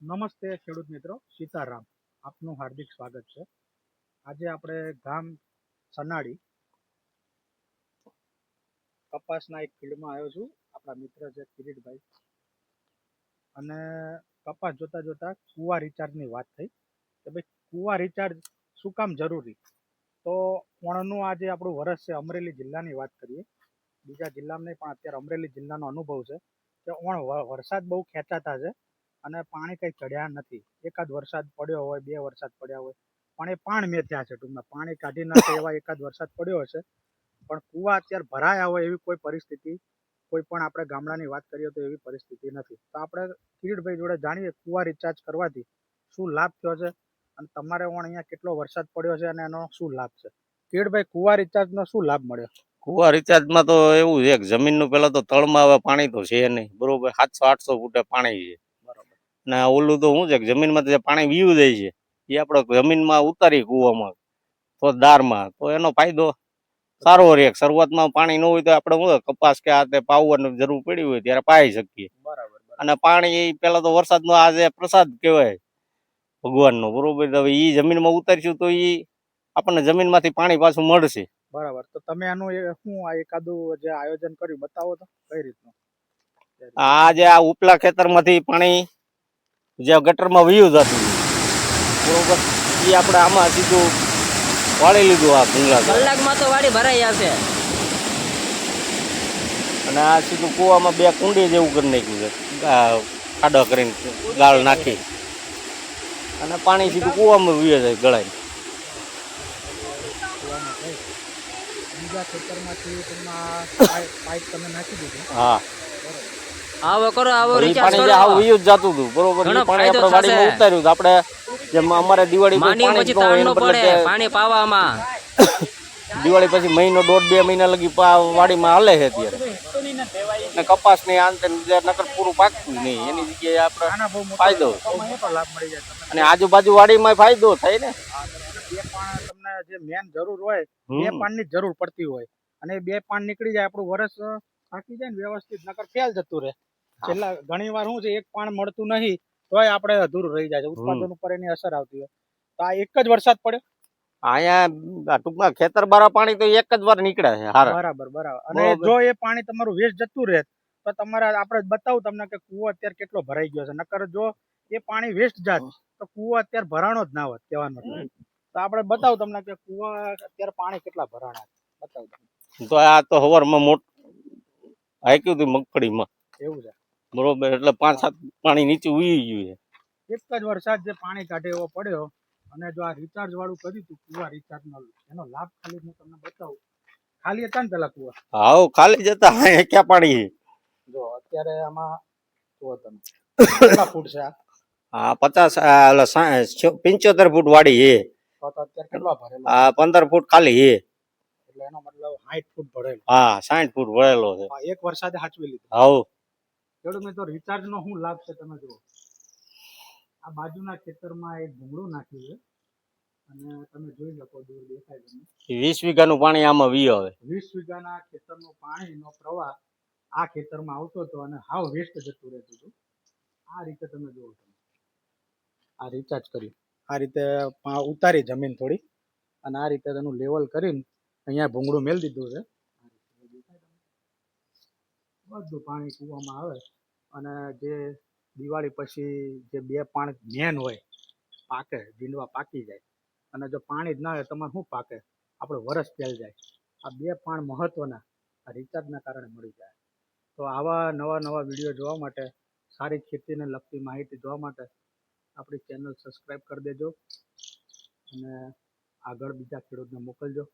નમસ્તે ખેડૂત મિત્રો, સીતારામ. આપનું હાર્દિક સ્વાગત છે. આજે આપણે ગામ સનાડી કપાસના એક ફિલ્ડમાં આવ્યો છું. આપણા મિત્ર છે કિરીટભાઈ. અને કપાસ જોતા જોતા કુવા રિચાર્જની વાત થઈ કે ભાઈ, કુવા રિચાર્જ શું કામ જરૂરી? તો ઓણનું આજે આપણું વરસ છે અમરેલી જિલ્લાની વાત કરીએ. બીજા જિલ્લામાં નહીં, પણ અત્યારે અમરેલી જિલ્લાનો અનુભવ છે કે ઓણ વરસાદ બહુ ખેંચાતા છે. અને પાણી કંઈ ચડ્યા નથી. એકાદ વરસાદ પડ્યો હોય, બે વરસાદ પડ્યા હોય, પણ એ પાણ મેં થયા છે ટૂંકમાં. પાણી કાઢી નાખે એવા એકાદ વરસાદ પડ્યો હશે, પણ કુવા અત્યારે ભરાયા હોય એવી કોઈ પરિસ્થિતિ, કોઈ પણ આપણે ગામડાની વાત કરીએ તો એવી પરિસ્થિતિ નથી. તો આપણે કિરીટભાઈ જોડે જાણીએ કુવા રિચાર્જ કરવાથી શું લાભ થયો છે અને તમારે પણ અહીંયા કેટલો વરસાદ પડ્યો છે અને એનો શું લાભ છે? કિરીટભાઈ, કુવા રિચાર્જનો શું લાભ મળ્યો? કુવા રિચાર્જમાં તો એવું છે કે જમીનનું પહેલાં તો તળમાં હવે પાણી તો છે નહીં. બરોબર, સાતસો, આઠસો ફૂટે પાણી છે. ને ઓલું તો શું છે કે જમીનમાં જે પાણી વીયું જાય છે એ આપણે જમીનમાં ઉતારી કૂવામાં. તો દારમાં તો એનો ફાયદો સારો રહે. શરૂઆતમાં પાણી ન હોય તો આપણે શું કપાસ કે આ તે પાવવાની જરૂર પડી હોય ત્યારે પાઈ શકીએ. અને પાણી પેલા તો વરસાદનો આ જે પ્રસાદ કહેવાય ભગવાનનો બરોબર? હવે એ જમીનમાં ઉતારીશું તો એ આપણને જમીનમાંથી પાણી પાછું મળશે. બરાબર. તો તમે આનું શું આ એકાદું જે આયોજન કર્યું બતાવો તો કઈ રીતનું? આ જે આ ઉપલા ખેતરમાંથી પાણી જે ગટરમાં વયું જતું બરોબર. એ આપણે આમાં સીધું વાળી લીધું આ ભૂંગળા કલાકમાં તો વાળી ભરાઈ જશે. અને આ સીધું કૂવામાં બે કુંડી જેવું કરી નાખ્યું છે. ખાડો કરીને ગાળ નાખી. અને પાણી સીધું કૂવામાં વીએ જાય ગળાય બીજા ખેતરમાંથી પાઇપ પાઇપ તમે નાખી દીધું. હા. આવો કરો આવો રિચાર્જ કરો. આવું યુઝ જાતું હતું બરોબર? પાણી આપણે વાડીમાં ઉતાર્યું તો આપણે જેમ અમારે દિવાળી પાણી પછી તાણ નો પડે પાણી પાવામાં. દિવાળી પછી મહિનો દોઢ બે મહિના લગી વાડીમાં હાલે છે અત્યારે. ને કપાસ ને આંતર નકર પૂરું પાકતું નહીં એની જગ્યાએ આપણે ફાયદો. મોટો લાભ મળી જાય તમને અને આજુબાજુ વાડીમાં ફાયદો થાય ને. બે પાણ તમને જે મેન જરૂર હોય બે જ જરૂર પડતી હોય. અને બે પાણ નીકળી જાય આપણું વરસ થાકી જાય ને વ્યવસ્થિત નકર ફેલ જતું રહે. છેલ્લા ઘણી વાર શું છે એક પાણ મળતું નહીં તોય આપણે અધૂરું રહી જાય છે. ઉત્પાદન ઉપર એની અસર આવતી હોય. તો આ એક જ વરસાદ પડ્યો? અહીંયા ટૂંકમાં ખેતર બારા પાણી તો એક જ વાર નીકળે છે બરાબર બરાબર. અને જો એ પાણી તમારું વેસ્ટ જતું રહે તો તમારે આપણે બતાવું તમને કે કૂવો અત્યારે કેટલો ભરાઈ ગયો છે. નકર જો એ પાણી વેસ્ટ જાત તો કૂવો અત્યારે ભરાણો જ ના હોત કહેવાનો. તો આપણે બતાવું તમને કે કૂવા અત્યારે પાણી કેટલા ભરાણા બતાવું તો આ તો હવારમાં મોટ હાક્યું હતું મગફળીમાં. એવું છે. બરોબર એટલે પાંચ સાત પાણી નીચે ઉઈ ગયું છે. એક જ વરસાદ જે પાણી કાઢે એવો પડ્યો અને જો આ રિચાર્જ વાળું કર્યું હતું કુવા રિચાર્જ નો એનો લાભ ખાલી હું તમને બતાવું. ખાલી હતા ને પેલા કુવા? હાવ ખાલી જતા હા ક્યાં પાણી જો અત્યારે આમાં જુઓ તમે કેટલા ફૂટ છે આ? આ પચાસ પંચોતેર ફૂટ વાડી છે. ભરેલો? આ પંદર ફૂટ ખાલી છે. એટલે એનો મતલબ સાઠ ફૂટ ભરેલો. હા સાઠ ફૂટ વળેલો છે. એક વરસાદે સાચવી લીધું. હાવ ખેડૂત મિત્રો રિચાર્જ નો શું લાભ છે તમે જુઓ. આ બાજુના ખેતરમાં એક ભૂંગળું નાખ્યું છે. અને તમે જોઈ શકો દૂર દેખાય તમને. વીસ વીઘાનું પાણી આમાં વી આવે વીસ વીઘાના ખેતરનું પાણીનો પ્રવાહ આ ખેતરમાં આવતો હતો અને હાવ વેસ્ટ જતું રહેતું હતું. આ રીતે તમે જુઓ તમે આ રિચાર્જ કર્યું. આ રીતે ઉતારી જમીન થોડી. અને આ રીતે તેનું લેવલ કરીને અહીંયા ભૂંગળું મેળ દીધું છે આ રીતે દેખાય તમને? બધું પાણી કૂવામાં આવે અને જે દિવાળી પછી જે બે પાણ મેન હોય, પાકે ડીંડવા પાકી જાય. અને જો પાણી જ ના હોય તમારે શું પાકે? આપણે વરસ પહેલ જાય. આ બે પાણ મહત્વના, આ રિચાર્જના કારણે મળી જાય. તો આવા નવા નવા વીડિયો જોવા માટે, સારી ખેતીને લગતી માહિતી જોવા માટે, આપણી ચેનલ સબસ્ક્રાઈબ કરી દેજો અને આગળ બીજા ખેડૂતને મોકલજો.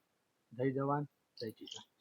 જય જવાન, જય કિસાન.